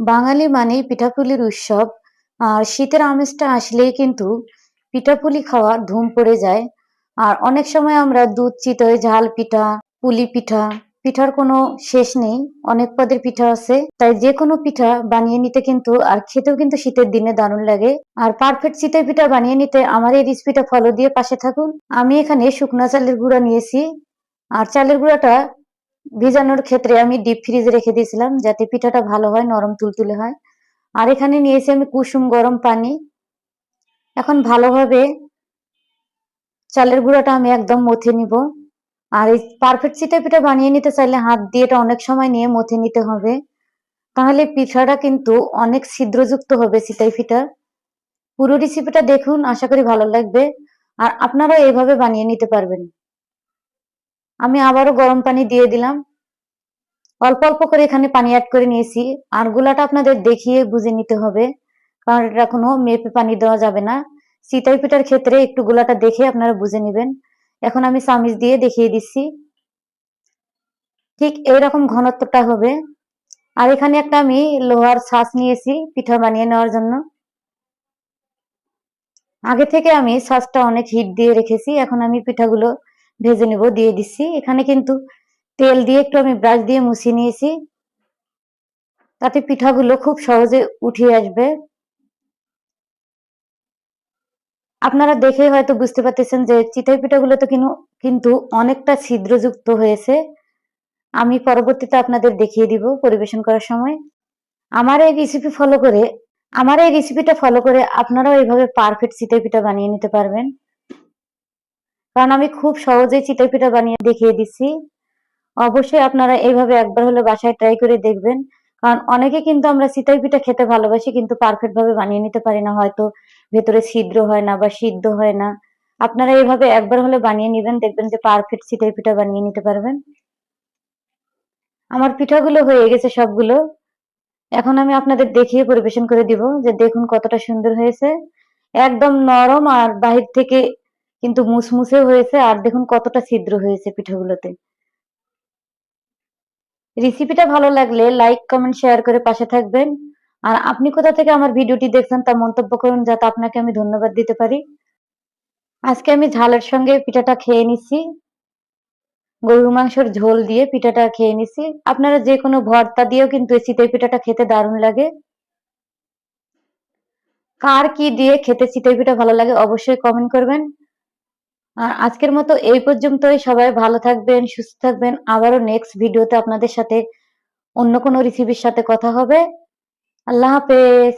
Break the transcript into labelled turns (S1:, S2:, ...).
S1: বাঙালি মানেই পিঠাপুলির উৎসব। আর শীতের আমেজটা আসলেই কিন্তু পিঠাপুলি খাওয়ার ধুম পড়ে যায়। আর অনেক সময় আমরা দুধ, চিতই, ঝাল পিঠা, পুলি পিঠা, পিঠার কোনো শেষ নেই। অনেক পদের পিঠা আছে। তাই যে কোনো পিঠা বানিয়ে নিতে কিন্তু আর খেতেও কিন্তু শীতের দিনে দারুণ লাগে। আর পারফেক্ট চিতই পিঠা বানিয়ে নিতে আমার এই রেসিপিটা ফলো দিয়ে পাশে থাকুন। আমি এখানে শুকনো চালের গুঁড়া নিয়েছি। আর চালের গুঁড়াটা ভিজানোর ক্ষেত্রে আমি ডিপ ফ্রিজে রেখে দিয়েছিলাম যাতে পিঠাটা ভালো হয়, নরম তুলতুলে হয়। আর এখানে নিয়েছি আমি কুসুম গরম পানি। এখন ভালোভাবে চালের গুঁড়াটা আমি একদম মথে নিব। আর এই পারফেক্ট চিটা পিঠা বানিয়ে নিতে চাইলে হাত দিয়ে এটা অনেক সময় নিয়ে মথে নিতে হবে। তাহলে পিঠাটা কিন্তু অনেক ছিদ্রযুক্ত হবে চিটাই পিঠা। পুরো রেসিপিটা দেখুন, আশা করি ভালো লাগবে। আর আপনারা এইভাবে বানিয়ে নিতে পারবেন। আমি আবারও গরম পানি দিয়ে দিলাম। অল্প অল্প করে এখানে পানি অ্যাড করে নিয়েছি। আর গুলাটা আপনাদের দেখিয়ে বুঝে নিতে হবে, কারণ এটা কোনো মেপে পানি দেওয়া যাবে না। সিতাই পিঠার ক্ষেত্রে একটু গুলাটা দেখে আপনারা বুঝে নেবেন। এখন আমি চামিচ দিয়ে দেখিয়ে দিচ্ছি। ঠিক এইরকম ঘনত্বটা হবে। আর এখানে একটা আমি লোহার ছাঁচ নিয়েছি পিঠা বানিয়ে নেওয়ার জন্য। আগে থেকে আমি ছাঁচটা অনেক হিট দিয়ে রেখেছি। এখন আমি পিঠাগুলো ভেজে নেব, দিয়ে দিচ্ছি। এখানে কিন্তু তেল দিয়ে একটু আমি ব্রাশ দিয়ে মুছিয়ে নিয়েছি। তাতে পিঠাগুলো খুব সহজে উঠে আসবে। আপনারা দেখে হয়তো বুঝতে পারতেছেন যে চিতই পিঠাগুলো তো কিন্তু অনেকটা ছিদ্রযুক্ত হয়েছে। আমি পরবর্তীতে আপনাদের দেখিয়ে দিব পরিবেশন করার সময়। আমার এই রেসিপি ফলো করে, আমার এই রেসিপিটা ফলো করে আপনারাও এইভাবে পারফেক্ট চিতই পিঠা বানিয়ে নিতে পারবেন। কারণ আমি খুব সহজেই চিতই পিঠা বানিয়ে দেখিয়ে দিচ্ছি অবশ্যই আপনারা এইভাবে একবার হলে বাসায় ট্রাই করে দেখবেন। কারণ অনেকে কিন্তু আমরা চিতই পিঠা খেতে ভালোবাসি কিন্তু পারফেক্ট ভাবে বানিয়ে নিতে পারি না, হয়তো ভেতরে ছিদ্র হয় না বা সিদ্ধ হয় না। আপনারা এইভাবে একবার হলে বানিয়ে নেবেন, দেখবেন যে পারফেক্ট চিতই পিঠা বানিয়ে নিতে পারবেন। আমার পিঠাগুলো হয়ে গেছে সবগুলো। এখন আমি আপনাদের দেখিয়ে পরিবেশন করে দিব যে দেখুন কতটা সুন্দর হয়েছে। একদম নরম আর বাহির থেকে কিন্তু মুসমুসে হয়েছে আর দেখুন কতটা ছিদ্র হয়েছে পিঠাগুলোতে। রেসিপিটা ভালো লাগলে লাইক কমেন্ট শেয়ার করে পাশে থাকবেন। আর আপনি কোথা থেকে আমার ভিডিওটি দেখছেন তা মন্তব্য করুন যাতে আপনাকে আমি ধন্যবাদ দিতে পারি। আজকে আমি ঝালের সঙ্গে পিঠাটা খেয়ে নিচ্ছি। গরুর মাংসের ঝোল দিয়ে পিঠাটা খেয়ে নিছি আপনারা যে কোনো ভর্তা দিয়েও কিন্তু এই চিতই পিঠাটা খেতে দারুণ লাগে। কার কি দিয়ে খেতে চিতই পিঠা ভালো লাগে অবশ্যই কমেন্ট করবেন। আর আজকের মতো এই পর্যন্তই। সবাই ভালো থাকবেন, সুস্থ থাকবেন। আবারও নেক্সট ভিডিওতে আপনাদের সাথে অন্য কোনো রিসিপির সাথে কথা হবে। আল্লাহ হাফেজ।